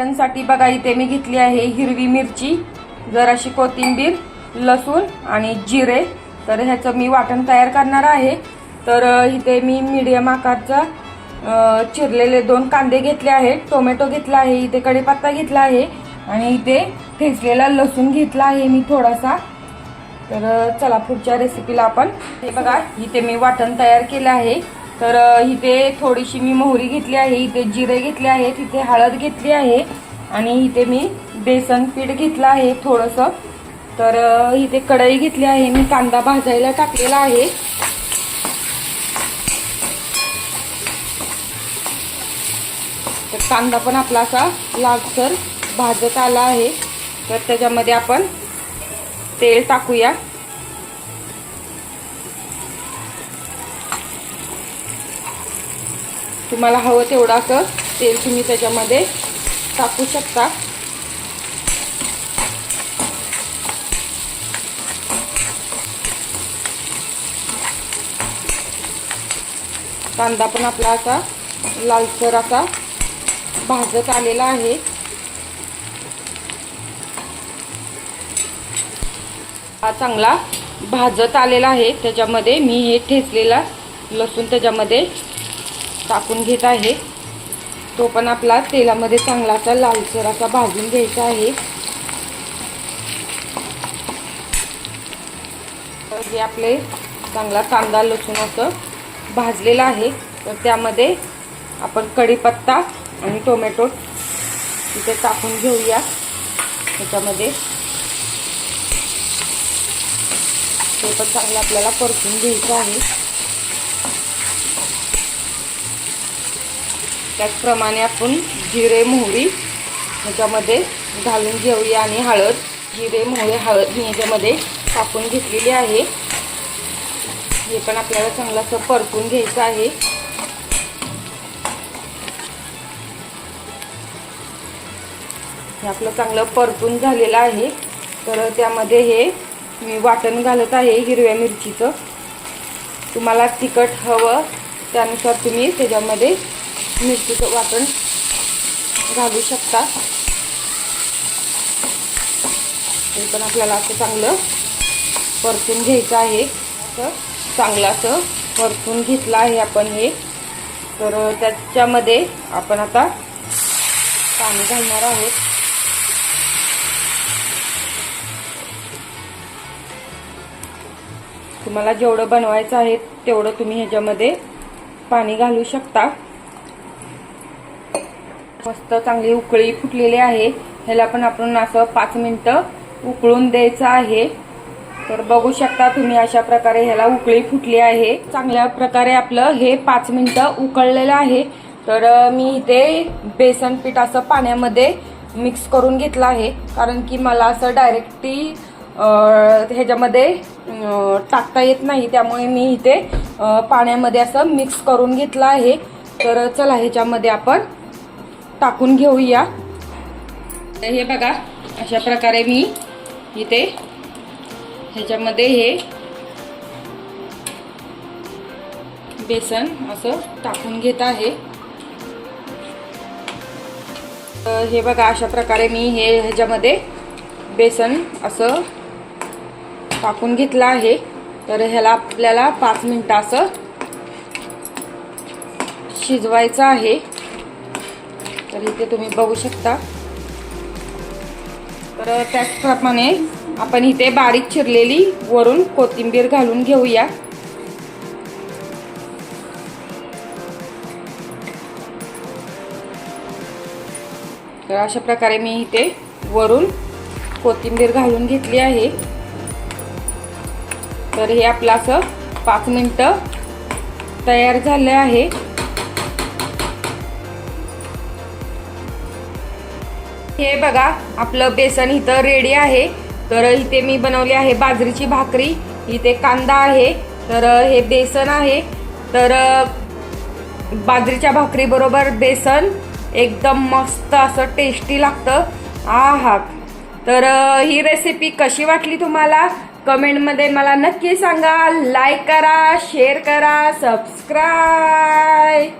वाटणसाठी बघा इथे मी घेतली आहे हिरवी मिरची जराशी कोथिंबीर लसूण आणि जिरे. तर ह्याचं मी वाटण तयार करणार आहे. तर इथे मी मीडियम आकारचा चिरलेले दोन कांदे घेतले आहेत. टोमॅटो घेतला आहे इथे कढीपत्ता घेतला आहे आणि इथे ठेचलेला लसूण घेतला आहे मी थोडासा. तर चला पुढच्या रेसिपीला आपण. हे बघा इथे मी वाटण तयार केलं आहे. तर इथे थोडीशी मी मोहरी घेतली आहे इथे जिरे घेतले आहेत इथे हळद घेतली आहे आणि इथे मी बेसन पीठ घेतलं आहे थोडंसं. तर इथे कढई घेतली आहे मी कांदा भाजायला टाकलेला आहे. तर कांदा पण आपला असा लालसर भाजत आला आहे. तर त्याच्यामध्ये आपण तेल टाकूया. तुम्हाला हवं तेवढं असं तेल तुम्ही त्याच्यामध्ये टाकू शकता. कांदा पण आपला असा लालसर असा भाजत आलेला आहे. हा चांगला भाजत आलेला आहे. त्याच्यामध्ये मी हे ठेचलेला लसूण त्याच्यामध्ये टाकून घेत आहे. तो पण आपला तेलामध्ये चांगला असा लालसर असा भाजून घ्यायचा आहे. तर हे आपले चांगला कांदा लसूण असं भाजलेला आहे तर त्यामध्ये आपण कढीपत्ता आणि टोमॅटो तिथे टाकून घेऊया. त्याच्यामध्ये ते पण चांगलं आपल्याला परतून घ्यायचं आहे. त्याचप्रमाणे आपण जिरे मोहरी ह्याच्यामध्ये घालून घेऊया आणि हळद जिरे मोहरी हळद मी ह्याच्यामध्ये टाकून घेतलेली आहे. हे पण आपल्याला चांगलं असं परतून घ्यायचं आहे. हे आपलं चांगलं परतून झालेलं आहे. तर त्यामध्ये हे मी वाटण घालत आहे हिरव्या मिरचीचं. तुम्हाला तिखट हवं त्यानुसार तुम्ही त्याच्यामध्ये मिरचीचं वाटण घालू शकता. हे पण आपल्याला असं चांगलं परतून घ्यायचं आहे. असं चांगलं असं परतून घेतलं आहे आपण हे. तर त्याच्यामध्ये आपण आता पाणी घालणार आहोत. तुम्हाला जेवढं बनवायचं आहे तेवढं तुम्ही ह्याच्यामध्ये पाणी घालू शकता. मस्त चांगली उकळी फुटलेली आहे. ह्याला पण आपण असं पाच मिनटं उकळून द्यायचं आहे. तर बघू शकता तुम्ही अशा प्रकारे ह्याला उकळी फुटली आहे. चांगल्या प्रकारे आपलं हे पाच मिनटं उकळलेलं आहे. तर मी इथे बेसन पीठ असं पाण्यामध्ये मिक्स करून घेतलं आहे. कारण की मला असं डायरेक्टली ह्याच्यामध्ये टाकता येत नाही. त्यामुळे मी इथे पाण्यामध्ये असं मिक्स करून घेतलं आहे. तर चला ह्याच्यामध्ये आपण टाकून घेऊया. तर हे बघा अशा प्रकारे मी इथे ह्याच्यामध्ये हे बेसन असं टाकून घेत आहे. तर हे बघा अशा प्रकारे मी हे ह्याच्यामध्ये बेसन असं टाकून घेतलं आहे. तर ह्याला आपल्याला पाच मिनटं असं शिजवायचं आहे. तर इथे तुम्ही बघू शकता. तर त्याचप्रमाणे आपण इथे बारीक चिरलेली वरून कोथिंबीर घालून घेऊया. तर अशा प्रकारे मी इथे वरून कोथिंबीर घालून घेतली आहे. तर हे आपलं असं पाच मिनटं तयार झालं आहे. हे बघा आपलं बेसन इथं रेडी आहे. तर इथे मी बनवली आहे बाजरीची भाकरी. इथे कांदा आहे. तर हे बेसन आहे. तर बाजरीच्या भाकरीबरोबर बेसन एकदम मस्त असं टेस्टी लागतं. आ हा तर ही रेसिपी कशी वाटली तुम्हाला? कमेंटमध्ये मला नक्की सांगा. लाईक करा शेअर करा सबस्क्राईब